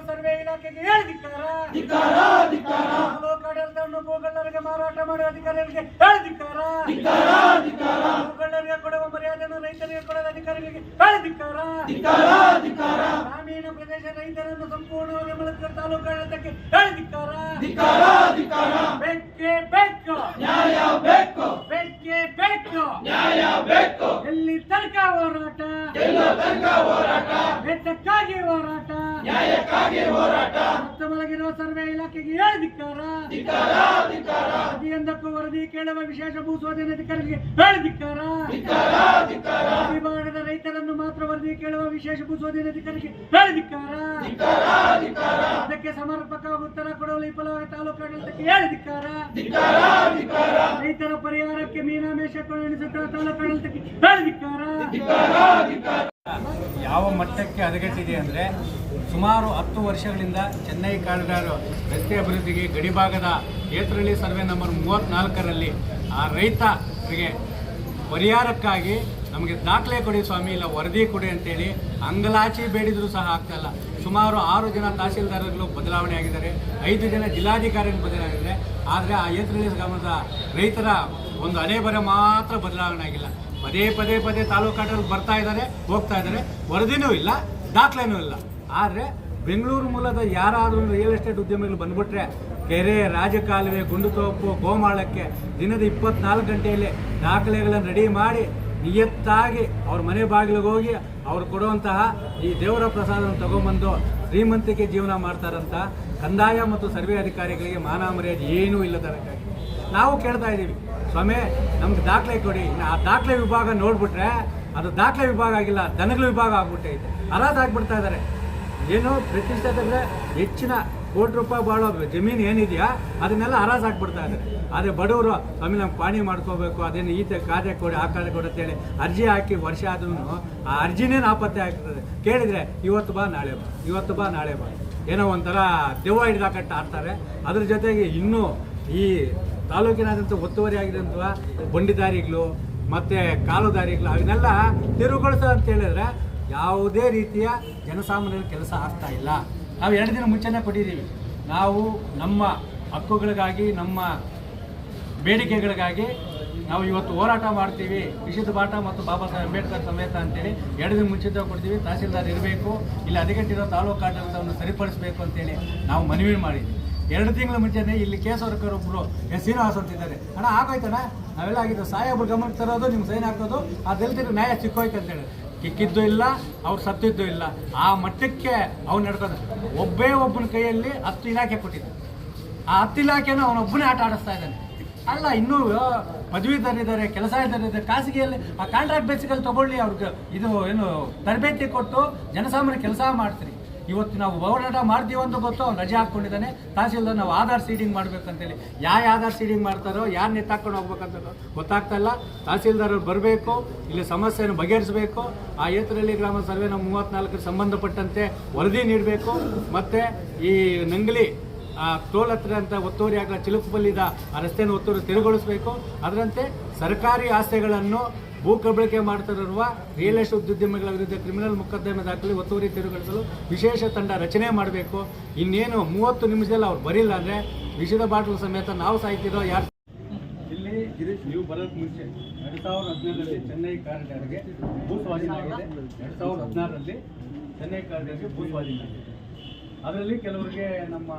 ಮತ್ತು ಇಲಾಖೆಗೆ ಸರ್ವೆ ಇಲಾಖೆಗೆ ಹೇಳಿದಿಕ್ಕಾರ ಧಿಕಾರ ಧಿಕಾರ ತಾಲೂಕಾಡಳಿತವನ್ನು ಭೂಗಳ್ಳರಿಗೆ ಮಾರಾಟ ಮಾಡುವ ಅಧಿಕಾರಿಗಳಿಗೆ ಹೇಳಿದಿಕ್ಕಾರ ಧಿಕಾರ ಧಿಕಾರ ಭೂಗಳ್ಳರಿಗೆ ಕೊಡುವ ಮರ್ಯಾದೆಯನ್ನು ರೈತರಿಗೆ ಕೊಡದ ಅಧಿಕಾರಿಗಳಿಗೆ ಹೇಳಿದಿಕ್ಕಾರ ಧಿಕಾರ ಧಿಕಾರ ಗ್ರಾಮೀಣ ಪ್ರದೇಶ ರೈತರನ್ನು ಸಂಪೂರ್ಣವಾಗಿ ಮಲಗಿರುವ ತಾಲೂಕಾಡಳಿತಕ್ಕೆ ಹೇಳಿದಿಕ್ಕಾರ ಧಿಕಾರ ಧಿಕಾರ ಬೇಕೇ ಬೇಕು ನ್ಯಾಯ ಬೇಕು ಬೆಕ್ಕೆ ಬೇಕು ನ್ಯಾಯ ಬೇಕು ಎಲ್ಲಿ ತನಕ ಹೋರಾಟ? ಎಲ್ಲ ತನಕ ಹೋರಾಟ. ನ್ಯಾಯಕ್ಕಾಗಿ ಹೋರಾಟ. ಮತ್ತು ಮಲಗಿರುವ ಸರ್ವೆ ಇಲಾಖೆಗೆ ಹೇಳಿದಿಕ್ಕಾರ ಧಿಕಾರ ಧಿಕಾರ ಪ್ರತಿಯೊಂದಕ್ಕೂ ವರದಿ ಕೇಳುವ ವಿಶೇಷ ಭೂಸ್ವಾಧೀನ ಅಧಿಕಾರಿಗೆ ಹೇಳಿದಿಕ್ಕಾರ ಧಿಕಾರ ಧಿಕಾರ ವಿಭಾಗದ ರೈತರನ್ನು ಮಾತ್ರ ವರದಿ ಕೇಳುವ ವಿಶೇಷ ಭೂಸ್ವಾಧೀನ ಅಧಿಕಾರಿಗೆ ಹೇಳಿದಿಕ್ಕಾರ ಧಿಕಾರ ಧಿಕಾರ ಅದಕ್ಕೆ ಸಮರ್ಪಕ ಉತ್ತರ ಕೊಡಲು ವಿಫಲವಾದ ತಾಲೂಕಾಡಳಿತಕ್ಕೆ ಹೇಳಿದಿಕ್ಕಾರ ಧಿಕಾರ ಧಿಕಾರ ರೈತರ ಪರಿಹಾರಕ್ಕೆ ಮೀನಾಮೇಷ ಕೊಡಿಸುತ್ತಿರುವ ತಾಲೂಕಾಡಳಿತಕ್ಕೆ ಹೇಳಿದಿಕ್ಕಾರ ಧಿಕಾರ ಧಿಕಾರ ಯಾವ ಮಟ್ಟಕ್ಕೆ ಹದಗೆಟ್ಟಿದೆ ಅಂದರೆ ಸುಮಾರು ಹತ್ತು ವರ್ಷಗಳಿಂದ ಚೆನ್ನೈ ಕಾರಿಡಾರ್ ರಸ್ತೆ ಅಭಿವೃದ್ಧಿಗೆ ಗಡಿಭಾಗದ ಏತ್ರಳ್ಳಿ ಸರ್ವೆ ನಂಬರ್ ಮೂವತ್ತ್ನಾಲ್ಕರಲ್ಲಿ ಆ ರೈತರಿಗೆ ಪರಿಹಾರಕ್ಕಾಗಿ ನಮಗೆ ದಾಖಲೆ ಕೊಡಿ ಸ್ವಾಮಿ, ಇಲ್ಲ ವರದಿ ಕೊಡಿ ಅಂತೇಳಿ ಅಂಗಲಾಚಿ ಬೇಡಿದರೂ ಸಹ ಆಗ್ತಾಯಿಲ್ಲ ಸುಮಾರು ಆರು ಜನ ತಹಸೀಲ್ದಾರರುಗಳು ಬದಲಾವಣೆ ಆಗಿದ್ದಾರೆ. ಐದು ಜನ ಜಿಲ್ಲಾಧಿಕಾರಿಗಳು ಬದಲಾಗಿದ್ದಾರೆ ಆದರೆ ಆ ಏತ್ರಳ್ಳಿ ಗ್ರಾಮದ ರೈತರ ಒಂದು ಹಣೆಬರ ಮಾತ್ರ ಬದಲಾವಣೆ ಆಗಿಲ್ಲ. ಪದೇ ಪದೇ ಪದೇ ತಾಲೂಕಾಟಲ್ಲಿ ಬರ್ತಾ ಇದ್ದಾರೆ, ಹೋಗ್ತಾ ಇದ್ದಾರೆ. ವರದಿನೂ ಇಲ್ಲ, ದಾಖಲೆನೂ ಇಲ್ಲ. ಆದರೆ ಬೆಂಗಳೂರು ಮೂಲದ ಯಾರಾದರೂ ರಿಯಲ್ ಎಸ್ಟೇಟ್ ಉದ್ಯಮಿಗಳು ಬಂದ್ಬಿಟ್ರೆ ಕೆರೆ, ರಾಜಕಾಲುವೆ ಗುಂಡುತೋಪು ಗೋಮಾಳಕ್ಕೆ ದಿನದ ಇಪ್ಪತ್ನಾಲ್ಕು ಗಂಟೆಯಲ್ಲಿ ದಾಖಲೆಗಳನ್ನು ರೆಡಿ ಮಾಡಿ ನಿಯತ್ತಾಗಿ ಅವ್ರ ಮನೆ ಬಾಗಿಲಿಗೆ ಹೋಗಿ ಅವ್ರು ಕೊಡುವಂತಹ ಈ ದೇವರ ಪ್ರಸಾದವನ್ನು ತಗೊಂಬಂದು ಶ್ರೀಮಂತಿಕೆ ಜೀವನ ಮಾಡ್ತಾರಂತ ಕಂದಾಯ ಮತ್ತು ಸರ್ವೆ ಅಧಿಕಾರಿಗಳಿಗೆ ಮಾನ ಮರ್ಯಾದೆ ಏನೂ ಇಲ್ಲದಕ್ಕಾಗಿ ನಾವು ಕೇಳ್ತಾ ಇದ್ದೀವಿ, ಸ್ವಾಮಿ, ನಮ್ಗೆ ದಾಖಲೆ ಕೊಡಿ. ಆ ದಾಖಲೆ ವಿಭಾಗ ನೋಡ್ಬಿಟ್ರೆ ಅದು ದಾಖಲೆ ವಿಭಾಗ ಆಗಿಲ್ಲ, ದನಗಳ ವಿಭಾಗ ಆಗ್ಬಿಟ್ಟೈತೆ. ಅರಾಧ ಆಗ್ಬಿಡ್ತಾ ಇದ್ದಾರೆ. ಏನು ಪ್ರತಿಷ್ಠಿತಂದ್ರೆ ಹೆಚ್ಚಿನ ಕೋಟಿ ರೂಪಾಯಿ ಬಾಳೋ ಜಮೀನು ಏನಿದೆಯಾ, ಅದನ್ನೆಲ್ಲ ಹರಾಜ್ ಹಾಕ್ಬಿಡ್ತಾ ಇದ್ದಾರೆ ಆದರೆ ಬಡವರು, ಸ್ವಾಮಿ, ನಮ್ಗೆ ಪಾಣಿ ಮಾಡ್ಕೋಬೇಕು, ಅದೇನು ಈತ ಕಾದೆ ಕೊಡಿ, ಆ ಕಾದೆ ಕೊಡಿ ಅಂತೇಳಿ ಅರ್ಜಿ ಹಾಕಿ ವರ್ಷ ಆದ್ರೂ ಆ ಅರ್ಜಿನೇ ನಾಪತ್ತೆ ಆಗ್ತದೆ. ಕೇಳಿದರೆ ಇವತ್ತು ಬಾ, ನಾಳೆ ಬಾ, ಇವತ್ತು ಬಾ, ನಾಳೆ ಬಾ. ಏನೋ ಒಂಥರ ದೆವ್ವ ಹಿಡಿದಾಕಟ್ಟ ಆಡ್ತಾರೆ. ಅದ್ರ ಜೊತೆಗೆ ಇನ್ನೂ ಈ ತಾಲೂಕಿನಾದ್ಯಂತ ಒತ್ತುವರಿ ಬಂಡಿ ಬಂಡಿದಾರಿಗಳು, ಮತ್ತು ಕಾಲುದಾರಿಗಳು, ಅವನ್ನೆಲ್ಲ ತಿರುಗೊಳಿಸೋ ಅಂತ ಹೇಳಿದ್ರೆ ಯಾವುದೇ ರೀತಿಯ ಜನಸಾಮಾನ್ಯರ ಕೆಲಸ ಆಗ್ತಾ ಇಲ್ಲ. ನಾವು ಎರಡು ದಿನ ಮುಂಚೆನೇ ಕೊಟ್ಟಿದ್ದೀವಿ. ನಾವು ನಮ್ಮ ಹಕ್ಕುಗಳಿಗಾಗಿ, ನಮ್ಮ ಬೇಡಿಕೆಗಳಿಗಾಗಿ ನಾವು ಇವತ್ತು ಹೋರಾಟ ಮಾಡ್ತೀವಿ. ವಿಶುದ್ಧ ಬಾಟ ಮತ್ತು ಬಾಬಾ ಸಾಹೇಬ್ ಅಂಬೇಡ್ಕರ್ ಸಮೇತ ಅಂತೇಳಿ ಎರಡು ದಿನ ಮುಂಚಿತ ಕೊಡ್ತೀವಿ. ತಹಸೀಲ್ದಾರ್ ಇರಬೇಕು, ಇಲ್ಲಿ ಅದಗಟ್ಟಿರೋ ತಾಲೂಕು ಆಡಳಿತವನ್ನು ಸರಿಪಡಿಸಬೇಕು ಅಂತೇಳಿ ನಾವು ಮನವಿ ಮಾಡಿದ್ವಿ. ಎರಡು ತಿಂಗಳ ಮುಂಚೆನೆ ಇಲ್ಲಿ ಕೇಸವರ್ಕರ್ ಒಬ್ಬರು ಎಸ್. ಶ್ರೀನಿವಾಸ್ ಅಂತಿದ್ದಾರೆ. ಅಣ್ಣ, ಆಗೋಯ್ತಣ್ಣ? ನಾವೆಲ್ಲ ಆಗಿದ್ದು ಸಾಹೇಬ್ರು ಗಮನಕ್ಕೆ ತರೋದು, ನಿಮ್ಗೆ ಸೈನ್ ಹಾಕೋದು, ಆ ದಲಿತರಿಗೆ ನ್ಯಾಯ ಸಿಕ್ಕೋಯ್ತು ಅಂತೇಳಿ. ಕಿಕ್ಕಿದ್ದು ಇಲ್ಲ, ಅವ್ರು ಸತ್ತಿದ್ದು ಇಲ್ಲ. ಆ ಮಟ್ಟಕ್ಕೆ ಅವ್ನು ನಡ್ಕೊಂಡು ಒಬ್ಬೇ ಒಬ್ಬನ ಕೈಯಲ್ಲಿ ಹತ್ತು ಇಲಾಖೆ ಕೊಟ್ಟಿದ್ದ. ಆ ಹತ್ತು ಇಲಾಖೆನ ಅವನೊಬ್ಬನೇ ಆಟ ಆಡಿಸ್ತಾ ಇದ್ದಾನೆ. ಅಲ್ಲ, ಇನ್ನೂ ಪದವೀಧರಿದ್ದಾರೆ, ಕೆಲಸ ಇದ್ದಾರೆ, ಖಾಸಗಿಯಲ್ಲಿ, ಆ ಕಾಂಟ್ರಾಕ್ಟ್ ಬೇಸಿಕಲ್ಲಿ ತಗೊಳ್ಳಿ, ಅವ್ರಿಗೆ ಇದು, ಏನು, ತರಬೇತಿ ಕೊಟ್ಟು ಜನಸಾಮಾನ್ಯ ಕೆಲಸ ಮಾಡ್ತೀರಿ. ಇವತ್ತು ನಾವು ಹೋರಾಟ ಮಾಡ್ತೀವಿ ಅಂತ ಗೊತ್ತು ಅವ್ನು ರಜೆ ಹಾಕ್ಕೊಂಡಿದ್ದಾನೆ. ತಹಸೀಲ್ದಾರ್ ನಾವು ಆಧಾರ್ ಸೀಡಿಂಗ್ ಮಾಡ್ಬೇಕಂತೇಳಿ. ಯಾವ ಆಧಾರ್ ಸೀಡಿಂಗ್ ಮಾಡ್ತಾರೋ, ಯಾರು ನೆತ್ತಾಕೊಂಡು ಹೋಗ್ಬೇಕಂತ ಗೊತ್ತಾಗ್ತಾ ಇಲ್ಲ. ತಹಸೀಲ್ದಾರ್ ಬರಬೇಕು, ಇಲ್ಲಿ ಸಮಸ್ಯೆಯನ್ನು ಬಗೆಹರಿಸಬೇಕು. ಆ ಏತರಳ್ಳಿ ಗ್ರಾಮ ಸರ್ವೆ ನಮ್ಮ ಮೂವತ್ತ್ನಾಲ್ಕರ ಸಂಬಂಧಪಟ್ಟಂತೆ ವರದಿ ನೀಡಬೇಕು. ಮತ್ತು ಈ ನಂಗಲಿ, ಆ ಟೋಲ್ ಹತ್ರ ಅಂತ ಒತ್ತುವರಿ ಚಿಲುಕುಬಲ್ಲಿದ ಆ ರಸ್ತೆಯನ್ನು ಒತ್ತುವರಿ ತೆರವುಗೊಳಿಸಬೇಕು. ಅದರಂತೆ ಸರ್ಕಾರಿ ಆಸ್ತಿಗಳನ್ನು ಭೂ ಕಬಳಿಕೆ ಮಾಡ್ತಿರುವ ರಿಯಲ್ ಎಸ್ಟೇಟ್ ಉದ್ಯಮಿಗಳ ವಿರುದ್ಧ ಕ್ರಿಮಿನಲ್ ಮೊಕದ್ದಮೆ ದಾಖಲೆ, ಒತ್ತುವರಿ ತೆರವುಗೊಳಿಸಲು ವಿಶೇಷ ತಂಡ ರಚನೆ ಮಾಡಬೇಕು. ಇನ್ನೇನು ಮೂವತ್ತು ನಿಮಿಷದಲ್ಲಿ ಅವ್ರು ಬರಿಲ್ಲ ಅಂದರೆ ವಿಷದ ಬಾಟಲ್ ಸಮೇತ ನಾವು ಸಾಯ್ತಿರೋ ಯಾರು ಇಲ್ಲಿ ಗಿರೀಶ್, ನೀವು ಬರೋಕ್ ಮುಂಚೆ ಎರಡು ಸಾವಿರದ ಹದಿನೇಳರಲ್ಲಿ ಚೆನ್ನೈ ಕಾರಿಡಾರ್ಗೆ ಭೂ ಸ್ವಾಧೀನ ಆಗಿದೆ. ಎರಡು ಸಾವಿರದ ಹದಿನಾರರಲ್ಲಿ ಚೆನ್ನೈ ಕಾರಿಡಾರ್ಗೆ ಭೂ ಸ್ವಾಧೀನ ಆಗಿದೆ. ಅದರಲ್ಲಿ ಕೆಲವರಿಗೆ ನಮ್ಮ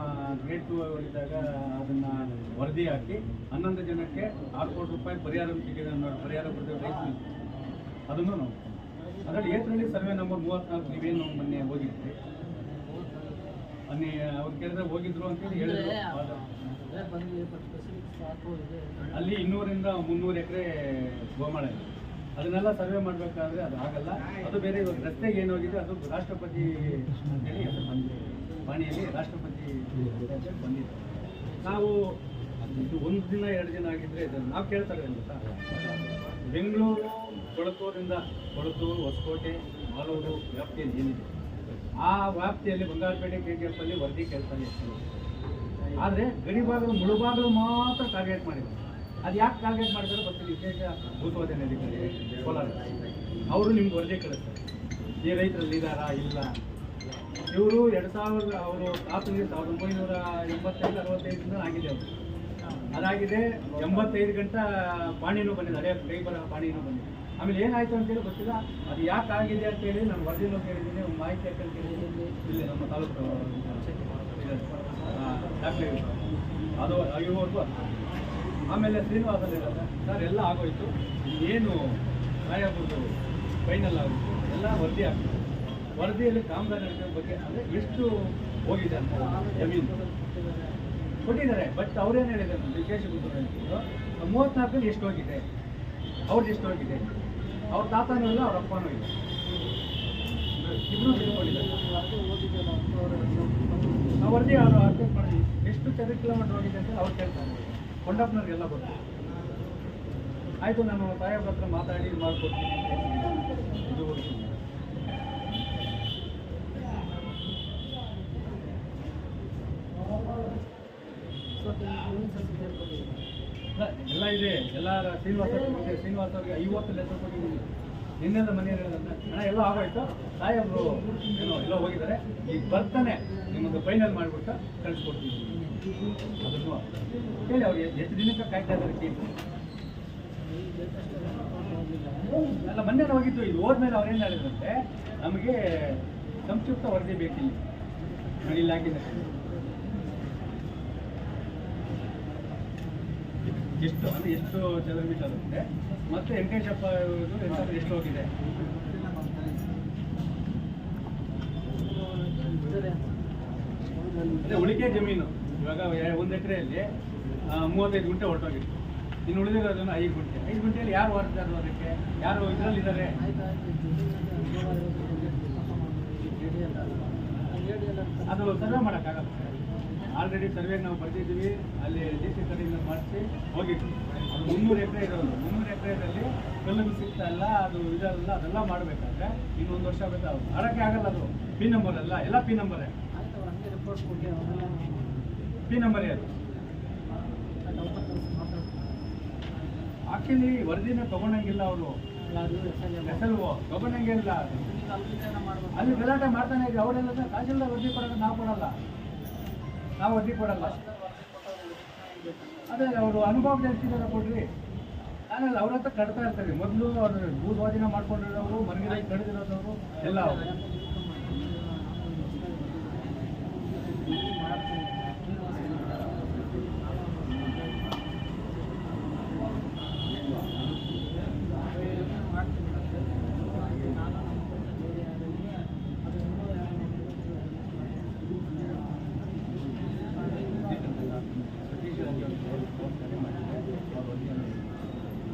ಗ್ರೇಟ್ ಟು ಇದ್ದಾಗ ಅದನ್ನ ವರದಿ ಹಾಕಿ ಹನ್ನೊಂದು ಜನಕ್ಕೆ ಆರು ಕೋಟಿ ರೂಪಾಯಿ ಪರಿಹಾರ ಸಿಕ್ಕಿದೆ ಅನ್ನೋ ಪರಿಹಾರ ಕೊಡ್ತೇವೆ ರೈತರು ಅದನ್ನು ನಾವು ಅದರಲ್ಲಿ ಏಪ್ರಿಲ್ ಸರ್ವೆ ನಂಬರ್ ಮೂವತ್ನಾಲ್ಕು ನೀವೇನು ಮೊನ್ನೆ ಹೋಗಿದ್ರಿ ಅನ್ನಿ, ಅವ್ರು ಕೇಳಿದ್ರೆ ಹೋಗಿದ್ರು ಅಂತೇಳಿ ಹೇಳಿದ್ರು. ಅಲ್ಲಿ ಇನ್ನೂರಿಂದ ಮುನ್ನೂರು ಎಕರೆ ಗೋಮಾಳ ಅದನ್ನೆಲ್ಲ ಸರ್ವೆ ಮಾಡಬೇಕಾದ್ರೆ ಅದು ಆಗಲ್ಲ. ಅದು ಬೇರೆ ಇವಾಗ ರಸ್ತೆಗೆ ಏನು ಹೋಗಿದೆ ಅದು ರಾಷ್ಟ್ರಪತಿ ಅಂತೇಳಿ ಬಂದಿದೆ. ವಾಣಿಯಲ್ಲಿ ರಾಷ್ಟ್ರಪತಿ ಹೆಸರು ಬಂದಿದೆ ನಾವು ಇದು ಒಂದು ದಿನ, ಎರಡು ದಿನ ಆಗಿದ್ರೆ ಇದನ್ನು ನಾವು ಕೇಳ್ತಾರೆ ಅಂತ ಬೆಂಗಳೂರು ಕೊಳತೂರಿಂದ ಕೊಳತೂರು ಹೊಸಕೋಟೆ, ಮಾಲೂರು ವ್ಯಾಪ್ತಿಯಲ್ಲಿ ಏನಿದೆ? ಆ ವ್ಯಾಪ್ತಿಯಲ್ಲಿ ಬಂಗಾರಪೇಟೆ ಕೆ ಜಿ ಎಫ್ ಅಲ್ಲಿ ವರದಿ ಕೇಳ್ತಾನೆ ಆದರೆ ಗಡಿಭಾಗದ ಮುಳುಭಾಗಲು ಮಾತ್ರ ಟಾರ್ಗೆಟ್ ಮಾಡಿದ್ರು ಅದು ಯಾಕೆ ಟಾರ್ಗೆಟ್ ಮಾಡಿದಾರೆ ಮತ್ತು ವಿಶೇಷ ಭೂತವಾದನೆ ಅಧಿಕಾರಿ ಕೋಲಾರ. ಅವರು ನಿಮ್ಗೆ ವರದಿ ಕಳಿಸ್ತಾರೆ. ಈ ರೈತರಲ್ಲಿ ಇದ್ದಾರಾ ಇಲ್ಲ ಇವರು ಎರಡು ಸಾವಿರದ ಅವರು ತಾತನಿಗೆ ಸಾವಿರದ ಒಂಬೈನೂರ ಎಂಬತ್ತೈದು ಅರವತ್ತೈದರಿಂದ ಆಗಿದೆ ಅವರು. ಅದಾಗಿದೆ, ಎಂಬತ್ತೈದು ಗಂಟೆ ಪಾಣಿನೂ ಬಂದಿದೆ, ಅದೇ ಕೈ ಬರ ಪಾಣಿನೂ ಬಂದಿದೆ. ಆಮೇಲೆ ಏನಾಯ್ತು ಅಂತೇಳಿ ಗೊತ್ತಿಲ್ಲ, ಅದು ಯಾಕೆ ಆಗಿದೆ ಅಂತೇಳಿ ನಾನು ವರದಿನೂ ಕೇಳಿದ್ದೀನಿ, ಒಂದು ಮಾಹಿತಿ ಯಾಕಂತ ಕೇಳಿದ್ದೀನಿ, ಇಲ್ಲಿ ನಮ್ಮ ತಾಲೂಕು. ಅದು ಇವ್ರಿಗೂ ಆಮೇಲೆ ಶ್ರೀನಿವಾಸಲ್ಲಿ ಸರ್, ಎಲ್ಲ ಆಗೋಯ್ತು, ಏನು ರಾಯಪುರದು ಫೈನಲ್ ಆಗೋಯ್ತು, ಎಲ್ಲ ವರದಿ ಆಗ್ತದೆ. ವರದಿಯಲ್ಲಿ ಕಾಮಗಾರಿ ಬಗ್ಗೆ ಅಂದರೆ ಎಷ್ಟು ಹೋಗಿದೆ ಅಂತ ಜಮೀನು ಕೊಟ್ಟಿದ್ದಾರೆ ಬಟ್ ಅವ್ರೇನು ಹೇಳಿದ್ದಾರೆ ವಿಶೇಷ ಗುರುತು ಮೂವತ್ನಾಲ್ಕಲ್ಲಿ ಎಷ್ಟು ಹೋಗಿದೆ, ಅವ್ರದ್ದು ಎಷ್ಟು ಹೋಗಿದೆ, ಅವ್ರ ತಾತನೂ ಇಲ್ಲ, ಅವ್ರ ಅಪ್ಪನೂ ಇಲ್ಲ. ಇಬ್ಬರು ತಿಳ್ಕೊಂಡಿದ್ದಾರೆ ಆ ವರದಿ ಅವರು ಅರ್ಥ ಮಾಡಿ ಎಷ್ಟು ಚದರ ಕಿಲೋಮೀಟರ್ ಹೋಗಿದೆ ಅಂತ ಅವ್ರು ಕೇಳ್ತಾರೆ. ಕೊಂಡಪ್ಪನವ್ರಿಗೆಲ್ಲ ಗೊತ್ತು. ಆಯಿತು, ನಾನು ಸಾಹೇಬ್ರ ಹತ್ರ ಮಾತಾಡಿ ಮಾಡ್ಕೊಡ್ತೀನಿ. ಇದು ಹೋಗಿ ಎಲ್ಲ ಇದೆ. ಎಲ್ಲ ಶ್ರೀನಿವಾಸ ಶ್ರೀನಿವಾಸ ಅವ್ರಿಗೆ ಐವತ್ತು ಲೆಕ್ಕ ಕೊಟ್ಟಿದ್ದೀನಿ. ನಿನ್ನೆಲ್ಲ ಮನೆ ಹಣ ಎಲ್ಲ ಆಗೋಯ್ತು. ಸಾಹೇಬ್ರು ಏನೋ ಎಲ್ಲ ಹೋಗಿದ್ದಾರೆ. ಈಗ ಬರ್ತಾನೆ. ನಿಮ್ಮದು ಫೈನಲ್ ಮಾಡಿಬಿಟ್ಟು ಕಳಿಸ್ಕೊಡ್ತೀನಿ. ಅದನ್ನು ಹೇಳಿ ಅವ್ರಿಗೆ ಎಷ್ಟು ದಿನಕ್ಕೆ ಕಾಯ್ತಾ ಇದ್ದಾರೆ ಕೇಳಿ. ಅಲ್ಲ, ಮೊನ್ನೆ ಹೋಗಿದ್ದು. ಇದು ಹೋದ್ಮೇಲೆ ಅವ್ರೇನು ಹೇಳಿದ್ರಂತೆ ನಮಗೆ ಸಂಕ್ಷಿಪ್ತ ವರದಿ ಬೇಕಿಲ್ಲ. ನಾನು ಇಲ್ಲಿ ಎಷ್ಟು, ಅಂದರೆ ಎಷ್ಟು ಚದರ ಮೀಟರ್ ಆಗುತ್ತೆ ಮತ್ತೆ ವೆಂಕಟೇಶಪ್ಪ ಇವರು ಎಷ್ಟು ಹೋಗಿದೆ. ಅದೇ ಉಳಿಕೆ ಜಮೀನು. ಇವಾಗ ಒಂದು ಎಕರೆಯಲ್ಲಿ ಮೂವತ್ತೈದು ಗುಂಟೆ ಹೊರಟೋಗಿತ್ತು. ಇನ್ನು ಉಳಿದಿರೋದನ್ನು ಐದು ಗುಂಟೆ. ಐದು ಗುಂಟೆಯಲ್ಲಿ ಯಾರು ಹೊರಟಾರು ಅದಕ್ಕೆ? ಯಾರು ಇದರಲ್ಲಿದ್ದಾರೆ? ಅದು ಸರ್ವೆ ಮಾಡೋಕ್ಕಾಗಲ್ಲ ಆಲ್ರೆಡಿ ಸರ್ವೆಗೆ ನಾವು ಬರೆದಿದ್ದೀವಿ. ಅಲ್ಲಿ ಡಿ ಸಿ ಕಡೆಯಿಂದ ಮಾಡಿಸಿ ಹೋಗಿದ್ವಿ ಅದು ಮುನ್ನೂರು ಎಕರೆ ಇರೋದು. ಮುನ್ನೂರು ಎಕರೆದಲ್ಲಿ ಕಲ್ಲು ಸಿಗ್ತಾ ಇಲ್ಲ. ಅದು ಇದೆಲ್ಲ ಅದೆಲ್ಲ ಮಾಡಬೇಕಾದ್ರೆ ಇನ್ನೊಂದು ವರ್ಷ ಬೇಕಾಗುತ್ತೆ. ಮಾಡೋಕ್ಕೆ ಆಗಲ್ಲ ಅದು. ಪಿ ನಂಬರ್ ಅಲ್ಲ. ಎಲ್ಲ ಪಿ ನಂಬರೇ ಪಿ ನಂಬರೇ ಅದು. ಆಕ್ಚುಲಿ ವರದಿನ ತಗೊಂಡಂಗಿಲ್ಲ ಅವರು. ಎಸಲ್ವೋ ತಗೊಂಡಂಗಿಲ್ಲ ಅಲ್ಲಿ ಗಲಾಟೆ ಮಾಡ್ತಾನೆ ಅವರೆಲ್ಲ ಕಾಜಿಲ್ಲ ವರದಿ ಕೊಡೋಕೆ ನಾವು ಕೊಡಲ್ಲ. ನಾವು ಅಡ್ಡಿ ಕೊಡಲ್ಲ. ಅದೇ ಅವರು ಅನುಭವ ಜಾಸ್ತಿದಾರ ಕೊಡ್ರಿ. ಆಮೇಲೆ ಅವ್ರ ಹತ್ರ ಕಟ್ತಾ ಇರ್ತಾರೆ ಮೊದಲು ಅವರು ಭೂ ಸ್ವಾಧೀನ ಮಾಡ್ಕೊಂಡಿರೋರು ಮನೆಗೆ ಕಡಿದಿರೋದವರು, ಎಲ್ಲ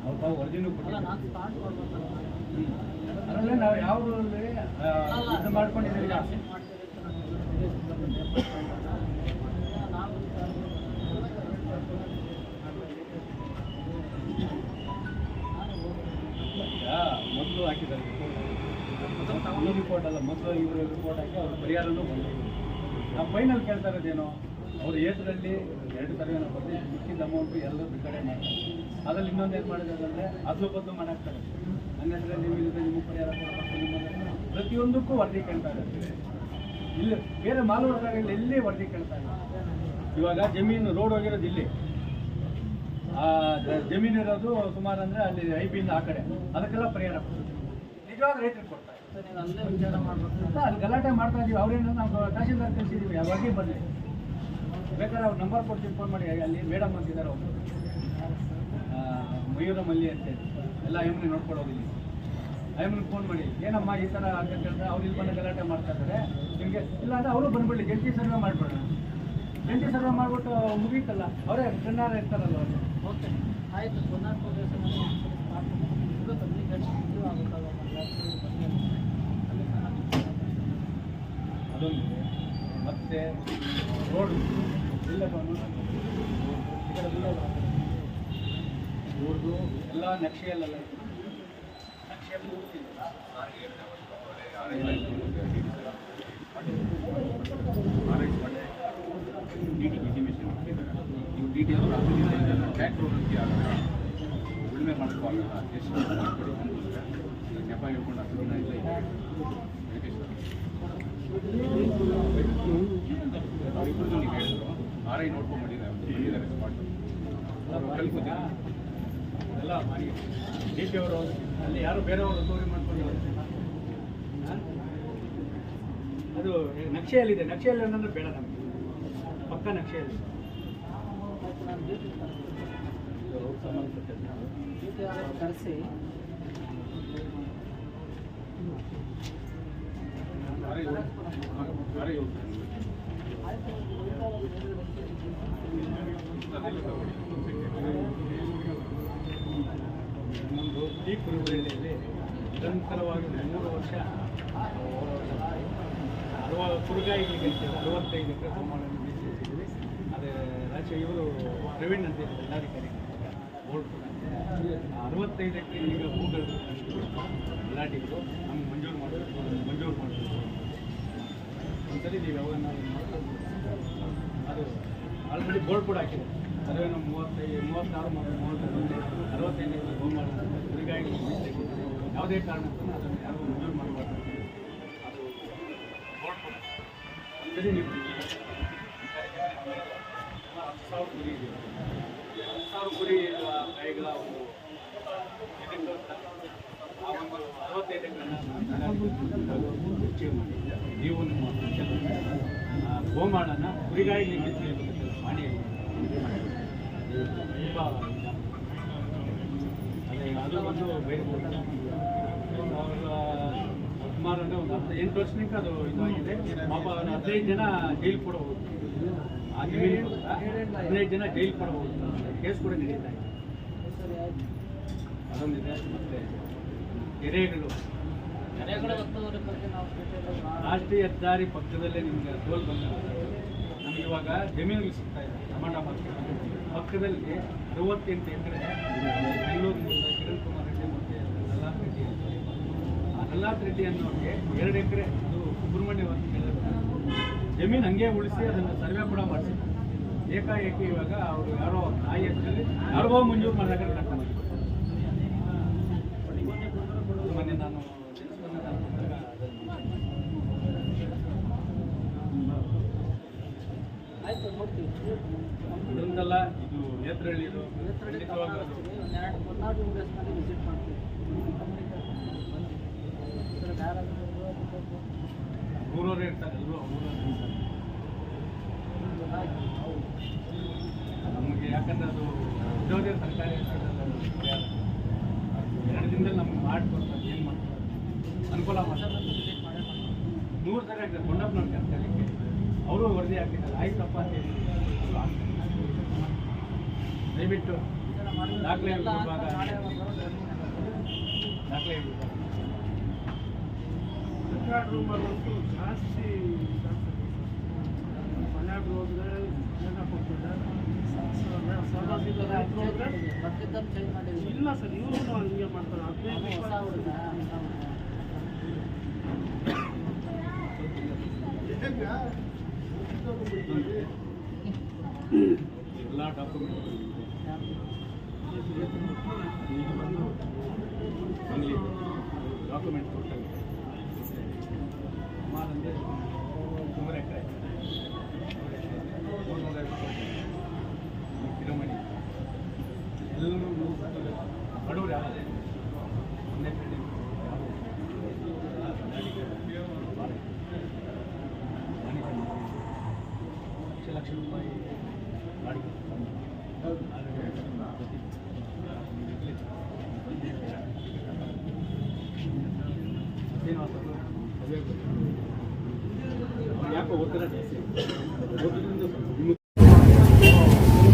ಅವ್ರು ತಾವು ವರದಿನೂ ಕೊಟ್ಟಿದ್ದಾರೆ ಅದರಲ್ಲೇ ನಾವು ಯಾವ ಊರಲ್ಲಿ, ಇದು ಮಾಡ್ಕೊಂಡಿದ್ದೀವಿ ಮೊದಲು ಹಾಕಿದ್ದಾರೆ. ಈ ರಿಪೋರ್ಟ್ ಅಲ್ಲ, ಮೊದಲು ಇವರು ರಿಪೋರ್ಟ್ ಹಾಕಿ ಅವ್ರ ಪರಿಹಾರನೂ ಬಂದಿದೆ. ನಾವು ಫೈನಲ್ ಕೇಳ್ತಾ ಇರೋದೇನು, ಅವ್ರು ಏತರಲ್ಲಿ ಎರಡು ಸರ್ವೆ ಏನೋ ಬರ್ತೀವಿ ಮಿಕ್ಕಿದ ಅಮೌಂಟ್ ಎಲ್ಲರೂ ಬಿಡುಗಡೆ ಮಾಡ್ತಾರೆ. ಅದ್ರಲ್ಲಿ ಇನ್ನೊಂದು ಏನು ಮಾಡಿದ್ರೆ ಅದು ಬದ್ದು ಮಾಡಾಕ್ತಾರೆ ನನ್ನ ಹೆಸರಲ್ಲಿ ನೀವು ನಿಮಗೆ ಪರಿಹಾರ ಕೊಡಬೇಕು ನಿಮ್ಮ ಪ್ರತಿಯೊಂದಕ್ಕೂ ವರದಿ ಕೇಳ್ತಾ ಇದ್ದಾರೆ ಇಲ್ಲಿ ಬೇರೆ ಮಾಲೂರುಗಳಲ್ಲಿ ಎಲ್ಲಿ ವರದಿ ಕೇಳ್ತಾ ಇಲ್ಲ. ಇವಾಗ ಜಮೀನು ರೋಡ್ ಹೋಗಿರೋದು ಇಲ್ಲಿ. ಆ ಜಮೀನು ಇರೋದು ಸುಮಾರು ಅಂದರೆ ಅಲ್ಲಿ ಐ ಬಿಯಿಂದ ಆ ಕಡೆ. ಅದಕ್ಕೆಲ್ಲ ಪರಿಹಾರ ನಿಜವಾದ ರೈತರಿಗೆ ಕೊಡ್ತಾರೆ. ಅಲ್ಲಿ ಗಲಾಟೆ ಮಾಡ್ತಾ ಇದೀವಿ. ಅವ್ರೇನು ನಾವು ತಹಶೀಲ್ದಾರ್ ಕಳಿಸಿದ್ದೀವಿ ಯಾವಾಗಿ ಬರಲಿ. ಬೇಕಾದ್ರೆ ಅವ್ರ ನಂಬರ್ ಕೊಡ್ತೀನಿ ಫೋನ್ ಮಾಡಿ. ಅಲ್ಲಿ ಮೇಡಮ್ ಅಂತಿದ್ದಾರೆ ಒಬ್ಬರು ಮಯೂರ ಮಲ್ಲಿ ಅಂತ ಎಲ್ಲ ಎಲ್ಲ ನೋಡ್ಕೊಂಡು ನೋಡ್ಕೊಳ್ಳೋದಿಲ್ಲ ಐಮನ್ಗೆ ಫೋನ್ ಮಾಡಿ ಏನಮ್ಮ ಈ ಥರ ಆಗತ್ತೆ ಅಂತ ಅವ್ರು ಇಲ್ಲಿ ಬಂದು ಗಲಾಟೆ ಮಾಡ್ತಾ ಇದ್ದಾರೆ ನಿಮಗೆ ಇಲ್ಲ ಅಂದರೆ ಅವರು ಬಂದ್ಬಿಡಲಿ ಜಂಟಿ ಸರ್ವೆ ಮಾಡಿಬಿಡೋಣ ಜಂಟಿ ಸರ್ವೆ ಮಾಡ್ಬಿಟ್ಟು ಮುಗೀತಲ್ಲ ಅವರೇ ಕಣ್ಣಾರ ಇರ್ತಾರಲ್ಲ ಅವರು ಓಕೆ ಆಯಿತು ಪುನಃ ಅದೊಂದು ಮತ್ತೆ ರೋಡ್ ಇಲ್ಲ ಇವ್ರದ್ದು ಎಲ್ಲ ನಕ್ಷೆಯಲ್ಲೆಲ್ಲ ಇದೆ. ನಕ್ಷೆ ಪೂರ್ತಿ ಇದೆ. ಆರ್ ಎಕ್ಸ್ ಬಂಡೆ ಡಿ ಟಿ ಡಿ ಮಿಷನ್ ಹಾಕಿದ್ದಾರೆ ನೀವು ಡಿ ಟಿ ಅವರು ಹಾಕಿದ್ರೆ ಟ್ರ್ಯಾಕ್ಟರ್ ಆಗಲ್ಲ ಉಳುಮೆ ಮಾಡೋಕ್ಕಾಗಲ್ಲ ಎಷ್ಟು ಮಾಡ್ಕೊಡಿ ಅಂದ್ಬಿಟ್ರೆ ಈಗ ನೆಪ ಹೇಳ್ಕೊಂಡು ಹತ್ತು ದಿನ ಇಲ್ಲ ಇದೆ ಅವರಿಬ್ಬರು ನೀವು ಹೇಳಿದ್ರು ಆರ್ ಐ ನೋಡ್ಕೊಂಡು ಮಾಡಿದ್ದಾರೆ ಬಂದಿದ್ದಾರೆ ಸ್ಪಾಟ್ ಅವರು ಕಲ್ಕೋತಾರೆ ಎಲ್ಲ ಮಾಡಿ. ಡಿ ಪಿ ಅವರು ಅಲ್ಲಿ ಯಾರು ಬೇರೆಯವರು ತೋರಿ ಮಾಡ್ಕೊಂಡು? ಅದು ನಕ್ಷೆಯಲ್ಲಿದೆ. ನಕ್ಷೆಯಲ್ಲಿ ಅನ್ನೋದು ಬೇಡ ನಮಗೆ. ಪಕ್ಕ ನಕ್ಷೆಯಲ್ಲಿ. ಕರೆಸಿ ಆರ್ ಐ ಹೋಗಿ- ಆರ್ ಐ ಹೋಗ್ತಾರೆ. ಅದೆಲ್ಲ ತಗೊಳ್ಳಿ. ಇನ್ನೊಂದು ಈ ಕುರುಬಳ್ಳಿಯಲ್ಲಿ ನಿರಂತರವಾಗಿ ಮೂರು ವರ್ಷ ಅರವ ಕುರುಗಾಯಿಗೆ ಅರವತ್ತೈದು ಎಕರೆ ಪ್ರಮಾಣವನ್ನು ಮೀಸಲಿಟ್ಟಿದ್ದೀವಿ. ಅದೇ ರಾಜ್ಯ ಇವರು ಪ್ರವೀಣ್ ಅಂತ ಜಿಲ್ಲಾಧಿಕಾರಿ ಬೋರ್ಡ್ ಅರವತ್ತೈದು ಎಕರೆ ಈಗ ಹೂಗಳು ಜಿಲ್ಲಾಟಿಗಳು ನಮ್ಗೆ ಮಂಜೂರು ಮಾಡಬೇಕು ಮಂಜೂರು ಮಾಡಬೇಕು ಒಂದ್ಸರಿ ನೀವು ಯಾವಾಗ ಅದು ಆಲ್ರೆಡಿ ಬೋರ್ಡ್ ಕೂಡ ಹಾಕಿದೆ. ಅದೇ ನಮ್ಮ ಮೂವತ್ತೈದು, ಮೂವತ್ತಾರು, ಮೂವತ್ತೈದು ಅರವತ್ತೈದು ಗೋಮಾಳ ಯಾವುದೇ ಕಾರಣಕ್ಕೂ ಅದನ್ನು ಯಾರು ಮಂಜೂರು ಮಾಡಬಾರ್ದು ಅದು ಹತ್ತು ಸಾವಿರ ಕುರಿ ಹತ್ತು ಸಾವಿರ ಕೈಗಳ ಒಂದು ಮಾಡಿ ನೀವು ಗೋಮಾಳನ ಕುರಿಗಾಯಿಗೆ ಮಾಡಿ ತುಂಬ ಒಂದು ಸುಮಾರು ಅಂದರೆ ಒಂದು ಹತ್ತು ಎಂಟು ವರ್ಷದಿಂದ ಅದು ಇದಾಗಿದೆ. ಪಾಪ ಅವ್ರು ಹದಿನೈದು ಜನ ಜೈಲು ಕೂಡ ಹೋಗ್ತಾರೆ ಆ ಜಮೀನಿಗೋಸ್ಕರ ಹದಿನೈದು ಜನ ಜೈಲು ಕೂಡ ಹೋಗ್ತಾರೆ ಕೇಸ್ ಕೂಡ ನಡೀತಾ ಇದೆ. ಅದೊಂದಿದೆ. ಮತ್ತು ಕೆರೆಗಳು. ರಾಷ್ಟ್ರೀಯ ಹೆದ್ದಾರಿ ಪಕ್ಕದಲ್ಲೇ ನಿಮಗೆ ಟೋಲ್ ಬಂದ ನಮಗೆ ಇವಾಗ ಜಮೀನುಗಳು ಸಿಗ್ತಾ ಇದೆ. ಟಮಾಟ ಮಾರ್ಕೆಟ್ ಪಕ್ಕದಲ್ಲಿ ಅರವತ್ತೆಂಟು ಎಕರೆ ಬೆಂಗಳೂರು ಮೂಲದ ಕಿರಣ್ ಕುಮಾರ್ ರೆಡ್ಡಿ ಮತ್ತು ಪ್ರಹ್ಲಾದ್ ರೆಡ್ಡಿ ಅಂತ ಆ ಲಲಾತ್ ರೆಡ್ಡಿ ಅನ್ನೋರಿಗೆ ಎರಡು ಎಕರೆ ಅದು ಸುಬ್ರಹ್ಮಣ್ಯ ಅಂತ ಹೇಳಿದ್ರೆ ಜಮೀನು ಹಂಗೆ ಉಳಿಸಿ ಅದನ್ನು ಸರ್ವೆ ಕೂಡ ಮಾಡಿಸಿದ್ದಾರೆ. ಏಕಾಏಕಿ ಇವಾಗ ಅವರು ಯಾರೋ ನಾಯಿ ಹಚ್ಚಲ್ಲಿ ಯಾರಿಗೋ ಮಂಜೂರು ಮಾಡಿದಾಗ ಕಟ್ ಮಾಡಿ ಮೊನ್ನೆ ನಾನು ದೇವಸ್ಥಾನಕ್ಕೆ ಹೋದಾಗ ಅದನ್ನು ಆಯ್ತು ನೋಡ್ತೀವಿ ಇದೊಂದಲ್ಲ ಇದು ಯೂನಿವರ್ಸಿಟಿನಲ್ಲಿ ವಿಸಿಟ್ ಮಾಡ್ತೀವಿ ಊರವ್ರು ಇರ್ತಾರೆ ಎಲ್ಲರೂ ಇರ್ತಾರೆ ನಮಗೆ ಯಾಕಂದ್ರೆ ಅದು ಉದ್ಯೋಗ ಸರ್ಕಾರಿ ಎರಡು ದಿನದಲ್ಲಿ ನಮ್ಗೆ ಮಾಡಿಕೊಡ್ತಾರೆ, ಏನು ಮಾಡ್ತಾರೆ? ಅನುಕೂಲ ಮಾಡ್ತಾರೆ. ಮೂರು ಸರಿ ಅಂತ ಕೊಂಡಪ್ಪನವ್ರ ಕರ್ತವ್ಯಕ್ಕೆ ಅವರು ವರದಿ ಹಾಕಿದ್ದಾರೆ. ಆಯ್ತಪ್ಪ ಅಂತ ಹೇಳಿ. ದಯವಿಟ್ಟು ದಾಖಲೆ ದಾಖಲೆ ರೆಕಾರ್ಡ್ ರೂಮಲ್ಲಂತೂ ಜಾಸ್ತಿ ಮನ್ಯಾಗ ಹೋದ್ರೆ ಜನ ಕೊಡ್ತಾರೆ ಇಲ್ಲ ಸರ್ ಇವರು ಹಂಗೆ ಮಾಡ್ತಾರೆ. ಹದಿನೈದು. ಎಲ್ಲ ಡಾಕ್ಯುಮೆಂಟ್ ಈಗ ಬಂದು ಬಂಗ್ಲಿ ಡಾಕ್ಯುಮೆಂಟ್ ಕೊಟ್ಟಾಗ ಸುಮಾರು ಅಂದರೆ ನೂರು ಎಕರೆ ಮೂರ್ನೂರ ಐವತ್ತು ಕಿರಮಣಿ ಎಲ್ಲರೂ ಬಡವರು ಯಾರು ಒಂದೇ ಕಡೆ ಲಕ್ಷ ಲಕ್ಷ ರೂಪಾಯಿ ಬಾಡಿಗೆ ಶ್ರೀನಿವಾಸರು ಸಭೆ ಯಾಕೋ ಒತ್ತಡ ಜಾಸ್ತಿ ಓದಿದ್ರಿಂದ ಸ್ವಲ್ಪ ಹಿಮ್ಮು-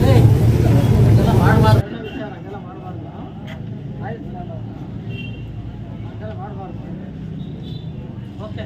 ಏಯ್, ಹಂಗೆಲ್ಲ ಮಾಡಬಾರ್ದು ವಿಚಾರ ಹಂಗೆಲ್ಲ ಮಾಡಬಾರ್ದು ಆಯ್ತು ನಾನು ಹಂಗೆಲ್ಲ ಮಾಡಬಾರ್ದು ಓಕೆ